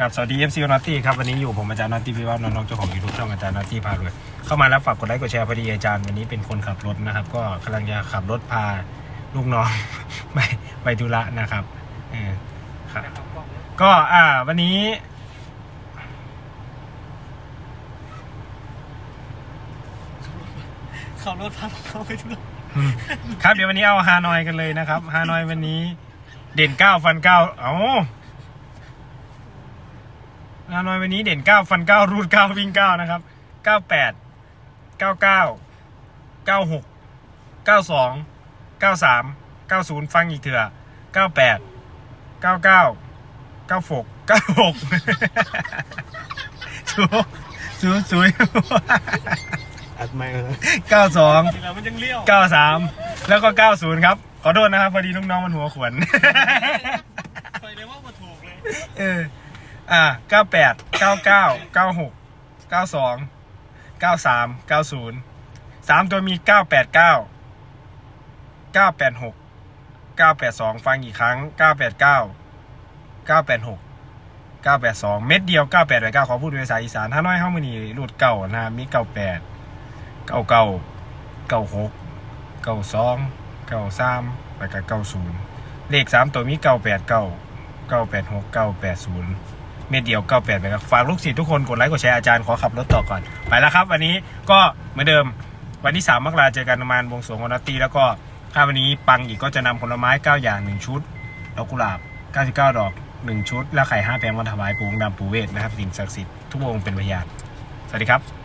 กับสวัสดี FC นอตตี้ครับวันนี้อยู่ผมอาจารย์นอตตี้พี่ว่าน้องๆเจ้าของยูทูบช่องอาจารย์นอตตี้พารวยเข้ามาแล้วฝากกดไลค์กดแชร์พอดีอาจารย์วันนี้เป็นคนขับรถนะครับ ก็กำลังจะขับรถพาลูกน้องไปไปธุระนะครับเออครับก็อ่าวันนี้ ขับรถพาเขาไปทุกครับเดี๋ยววันนี้เอาฮานอยกันเลยนะครับฮานอยวันนี้ เด่นเก้าฟันเก้าเอ้า ฮานอยวันนี้เด่นเก้าฟันเก้ารูดเก้าวิ่งเก้านะครับเก้าแปดเก้าเก้าเก้าหกเก้าสองเก้าสามเก้าศูนย์ฟังอีกเถื่อเก้าแปดเก้าเก้าเก้าหกเก้าหกสูสูสูอัดไม่เลยเก้าสองแล้วมันยังเลี้ยวเก้าสามแล้วก็เก้าศูนย์ครับ ขอโทษนะครับ พอดีลูกน้องมันหัวขวนไปเลยว่ามาถูกเลยเออ อ่าเก้าแปดเก้าเก้าเก้าหกเก้าสองเก้าสามเก้าศูนย์สามตัวมีเก้าแปดเก้าเก้าแปดหกเก้าแปดสองฟังอีกครั้งเก้าแปดเก้าเก้าแปดหกเก้าแปดสองเม็ดเดียวเก้าแปดแปดเก้าขอพูดเป็นภาษาอีสานถ้าน้อยเข้ามานี่รูดเก่านะมีเก้าแปดเก้าเก้าเก้าหกเก้าสองเก้าสามแล้วก็เก้าศูนย์เลขสามตัวมีเก้าแปดเก้าเก้าแปดหกเก้าแปดศูนย์ เม็ดเดียวเก้าแปดไปครับฝากลูกศิษย์ทุกคนกดไลค์กดแชร์อาจารย์ขอขับรถต่อก่อน ไปแล้วครับ วันนี้ก็เหมือนเดิมวันที่สามมกราเจอกันประมาณวงสวงวันนัตตีแล้วก็ถ้าวันนี้ปังอีกก็จะนำผลไม้เก้าอย่างหนึ่งชุดดอกกุหลาบเก้าสิบเก้าดอกหนึ่งชุด และไข่ห้าแผงมาถวายปูงดำปูเวทนะครับสิ่งศักดิ์สิทธิ์ทุกองเป็นพยานสวัสดีครับ